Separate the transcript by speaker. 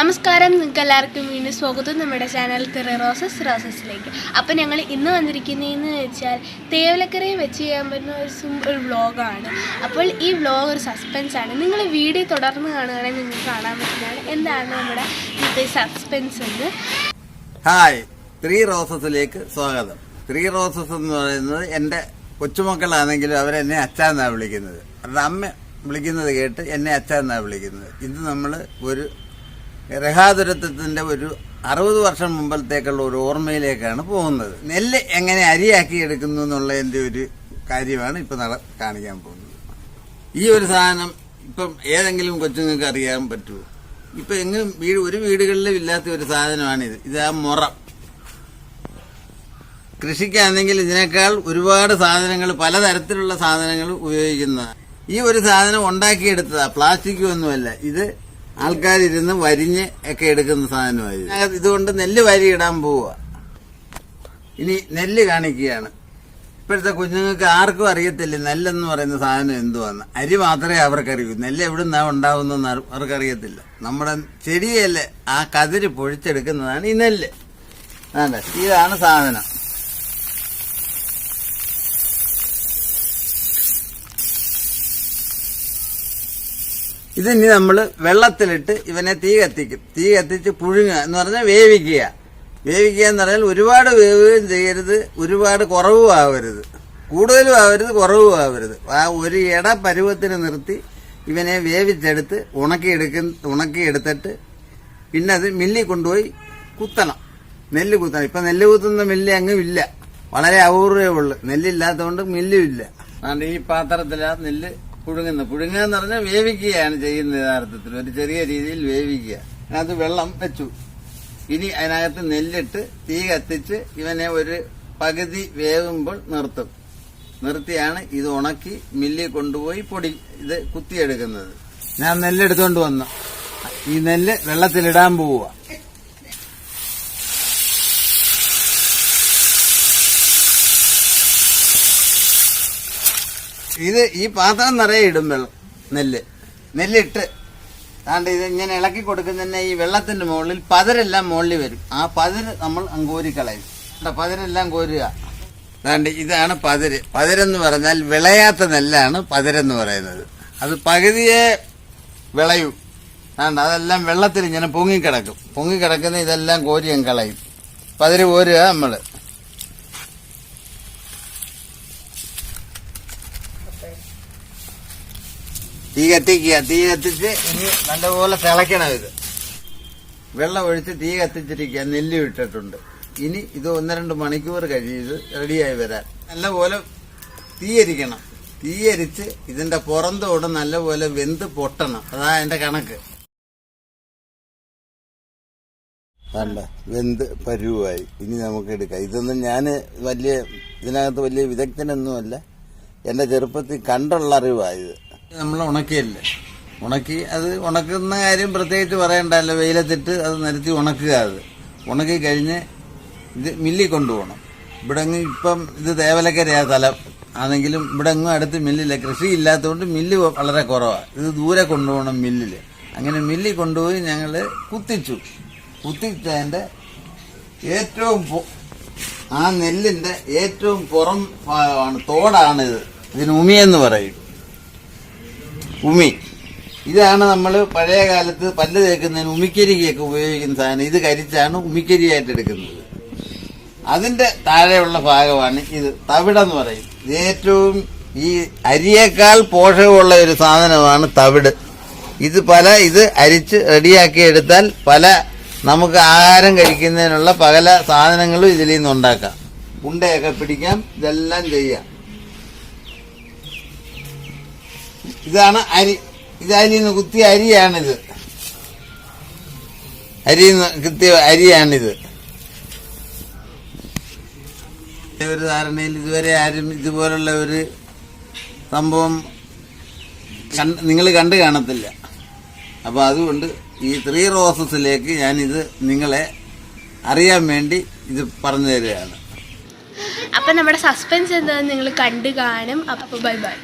Speaker 1: നമസ്കാരം നിങ്ങൾക്ക് എല്ലാവർക്കും വീണ്ടും സ്വാഗതം. നമ്മുടെ ചാനൽ തെറ റോസസ് റോസസിലേക്ക്. അപ്പോൾ ഞങ്ങൾ ഇന്ന് വന്നിരിക്കുന്നതെന്ന് വെച്ചാൽ തേവലക്കരയെ വെച്ച് ചെയ്യാൻ പറ്റുന്ന ഒരു സിമ്പിൾ വ്ളോഗാണ് അപ്പോൾ ഈ വ്ളോഗ് ഒരു സസ്പെൻസ് ആണ്. നിങ്ങൾ വീഡിയോ തുടർന്ന് കാണുകയാണെങ്കിൽ നിങ്ങൾക്ക് കാണാൻ പറ്റുന്നതാണ്. എന്താണ് നമ്മുടെ ഇന്നത്തെ സസ്പെൻസ് എന്ന്?
Speaker 2: ഹായ് ത്രീ റോസസിലേക്ക് സ്വാഗതം. ത്രീ റോസസ് എന്ന് പറയുന്നത് എന്റെ കൊച്ചുമക്കളാണെങ്കിലും അവരെന്നെ അച്ഛാന്നാണ് വിളിക്കുന്നത്. അവരുടെ അമ്മ വിളിക്കുന്നത് കേട്ട് എന്നെ അച്ഛാന്നാണ് വിളിക്കുന്നത്. ഇത് നമ്മൾ ഒരു രഹാതുരത്വത്തിന്റെ ഒരു അറുപത് വർഷം മുമ്പത്തേക്കുള്ള ഒരു ഓർമ്മയിലേക്കാണ് പോകുന്നത്. നെല്ല് എങ്ങനെ അരിയാക്കി എടുക്കുന്നു എന്നുള്ളതിന്റെ ഒരു കാര്യമാണ് ഇപ്പം നട കാണിക്കാൻ പോകുന്നത്. ഈ ഒരു സാധനം ഇപ്പം ഏതെങ്കിലും കൊച്ചുങ്ങൾക്ക് അറിയാൻ പറ്റുമോ? ഇപ്പം എങ്ങും വീട് ഒരു വീടുകളിലും ഇല്ലാത്ത ഒരു സാധനമാണിത്. ഇത് മുറം. കൃഷിക്കാണെങ്കിൽ ഇതിനേക്കാൾ ഒരുപാട് സാധനങ്ങൾ പലതരത്തിലുള്ള സാധനങ്ങൾ ഉപയോഗിക്കുന്നതാണ് ഈ ഒരു സാധനം ഉണ്ടാക്കിയെടുത്തതാ. പ്ലാസ്റ്റിക് ഒന്നുമല്ല. ഇത് ആൾക്കാരിരുന്ന് വരിഞ്ഞ് ഒക്കെ എടുക്കുന്ന സാധനമായി ഇതുകൊണ്ട് നെല്ല് വരി ഇടാൻ പോവുക. ഇനി നെല്ല് കാണിക്കുകയാണ്. ഇപ്പോഴത്തെ കുഞ്ഞുങ്ങൾക്ക് ആർക്കും അറിയത്തില്ല നെല്ലെന്ന് പറയുന്ന സാധനം എന്തുവാന്ന്. അരി മാത്രമേ അവർക്കറിയൂ. നെല്ല് എവിടെ നിന്നാണ് ഉണ്ടാവുന്നതെന്ന് അവർക്കറിയത്തില്ല. നമ്മുടെ ചെടിയല്ലേ ആ കതിര് പൊഴിച്ചെടുക്കുന്നതാണ് ഈ നെല്ല്. ഇതാണ് സാധനം. ഇതിനി നമ്മൾ വെള്ളത്തിലിട്ട് ഇവനെ തീ കത്തിക്കും. തീ കത്തിച്ച് പുഴുങ്ങുക എന്ന് പറഞ്ഞാൽ വേവിക്കുക. വേവിക്കുക എന്ന് പറഞ്ഞാൽ ഒരുപാട് വേവുകയും ചെയ്യരുത് ഒരുപാട് കുറവും ആവരുത്. കൂടുതലും ആവരുത് കുറവും ആവരുത്. ആ ഒരു ഇട പരുവത്തിന് നിർത്തി ഇവനെ വേവിച്ചെടുത്ത് ഉണക്കിയെടുക്ക ഉണക്കിയെടുത്തിട്ട് പിന്നെ അത് മില്ലിൽ കൊണ്ടുപോയി കുത്തണം. നെല്ല് കുത്തണം. ഇപ്പം നെല്ല് കുത്തുന്ന മില്ല് അങ്ങും ഇല്ല. വളരെ അപൂർവേ ഉള്ളു. നെല്ലില്ലാത്തതുകൊണ്ട് മില്ലും ഇല്ല. അതുകൊണ്ട് ഈ പാത്രത്തിലാണ് നെല്ല് പുഴുങ്ങുന്നത് പുഴുങ്ങുക എന്ന് പറഞ്ഞാൽ വേവിക്കുകയാണ് ചെയ്യുന്നത് യഥാർത്ഥത്തിൽ. ഒരു ചെറിയ രീതിയിൽ വേവിക്കുക. അതിനകത്ത് വെള്ളം വെച്ചു. ഇനി അതിനകത്ത് നെല്ലിട്ട് തീ കത്തിച്ച് ഇവനെ ഒരു പകുതി വേവുമ്പോൾ നിർത്തും. നിർത്തിയാണ് ഇത് ഉണക്കി മില്ലിൽ കൊണ്ടുപോയി പൊടി ഇത് കുത്തിയെടുക്കുന്നത്. ഞാൻ നെല്ലെടുത്തോണ്ട് വന്നു. ഈ നെല്ല് വെള്ളത്തിലിടാൻ പോവുക ഇത് ഈ പാത്രം നിറയെ ഇടും വെള്ളം നെല്ല്. നെല്ലിട്ട് അതുകൊണ്ട് ഇത് ഇങ്ങനെ ഇളക്കി കൊടുക്കുന്ന ഈ വെള്ളത്തിന്റെ മുകളിൽ പതിരെല്ലാം മുകളിൽ വരും. ആ പതിര് നമ്മൾ അങ്ങോരി കളയും. പതിരെല്ലാം കോരുക. അതുകൊണ്ട് ഇതാണ് പതിര്. പതിരെന്ന് പറഞ്ഞാൽ വിളയാത്ത നെല്ലാണ് പതിരെന്ന് പറയുന്നത്. അത് പകുതിയെ വിളയൂ. അതുകൊണ്ട് അതെല്ലാം വെള്ളത്തിൽ ഇങ്ങനെ പൊങ്ങിക്കിടക്കും. പൊങ്ങിക്കിടക്കുന്ന ഇതെല്ലാം കോരിയും കളയും. പതിര് കോരുക നമ്മൾ. തീ കത്തിക്കുക തീ കത്തിച്ച് ഇനി നല്ലപോലെ തിളയ്ക്കണം ഇത്. വെള്ളം ഒഴിച്ച് തീ കത്തിച്ചിരിക്കുക നെല്ല് ഇട്ടിട്ടുണ്ട്. ഇനി ഇത് ഒന്ന് രണ്ട് മണിക്കൂർ കഴിഞ്ഞ് ഇത് റെഡിയായി വരാൻ. നല്ലപോലെ തീയരിക്കണം. തീയരിച്ച് ഇതിന്റെ പുറന്തോട് നല്ലപോലെ വെന്ത് പൊട്ടണം. അതാ എന്റെ കണക്ക്. വേണ്ട വെന്ത് പരുവായി. ഇനി നമുക്ക് എടുക്കാം. ഇതൊന്നും ഞാൻ വലിയ ഇതിനകത്ത് വലിയ വിദഗ്ധനൊന്നുമല്ല. എന്റെ ചെറുപ്പത്തിൽ കണ്ടുള്ള അറിവായത് നമ്മൾ ഉണക്കിയല്ലേ? ഉണക്കി അത് ഉണക്കുന്ന കാര്യം പ്രത്യേകിച്ച് പറയണ്ടല്ലോ. വെയിലത്തിട്ട് അത് നിരത്തി ഉണക്കുക അത്. ഉണക്കി കഴിഞ്ഞ് ഇത് മില്ലിൽ കൊണ്ടുപോകണം. ഇവിടെ ഇപ്പം ഇത് തേവലക്കരയാ സ്ഥലം ആണെങ്കിലും ഇവിടെ എങ്ങും അടുത്ത് മില്ലില്ല. കൃഷി ഇല്ലാത്തതുകൊണ്ട് മില്ല് വളരെ കുറവാണ് ഇത് ദൂരെ കൊണ്ടുപോകണം മില്ലിൽ അങ്ങനെ മില്ലിൽ കൊണ്ടുപോയി ഞങ്ങൾ കുത്തിച്ചു. കുത്തിച്ചതിന്റെ ഏറ്റവും ആ നെല്ലിന്റെ ഏറ്റവും പുറം ഭാഗമാണ് തോടാണിത്. ഇതിന് ഉമിയെന്ന് പറയും. ഉമി. ഇതാണ് നമ്മൾ പഴയ കാലത്ത് പല്ല് തേക്കുന്നതിന് ഉമിക്കരിക്കൊക്കെ ഉപയോഗിക്കുന്ന സാധനം. ഇത് കരിച്ചാണ് ഉമിക്കരിയായിട്ട് എടുക്കുന്നത്. അതിന്റെ താഴെയുള്ള ഭാഗമാണ് ഇത്. തവിടെന്ന് പറയും. ഇത് ഏറ്റവും ഈ അരിയേക്കാൾ പോഷകമുള്ള ഒരു സാധനമാണ് തവിട്. ഇത് പല ഇത് അരിച്ച് റെഡിയാക്കി എടുത്താൽ പല നമുക്ക് ആഹാരം കഴിക്കുന്നതിനുള്ള പല സാധനങ്ങളും ഇതിൽ നിന്ന് ഉണ്ടാക്കാം. ഉണ്ടയൊക്കെ പിടിക്കാം ഇതെല്ലാം ചെയ്യാം. ഇതാണ് അരി ഇത് അരിയിൽ നിന്ന് കുത്തിയ അരിയാണിത്. നിന്ന് കുത്തിയ അരിയാണിത്. ഒരു ധാരണയിൽ ഇതുവരെ ആരും ഇതുപോലുള്ള ഒരു സംഭവം നിങ്ങൾ കണ്ടു കാണത്തില്ല. അപ്പോൾ അതുകൊണ്ട് ഈ ത്രീ റോസസിലേക്ക് ഞാനിത് നിങ്ങളെ അറിയാൻ വേണ്ടി ഇത് പറഞ്ഞു തരികയാണ്
Speaker 1: അപ്പം നമ്മുടെ സസ്പെൻസ് എന്താണെന്ന് നിങ്ങൾ കണ്ടു കാണും. അപ്പോൾ ബൈ ബൈ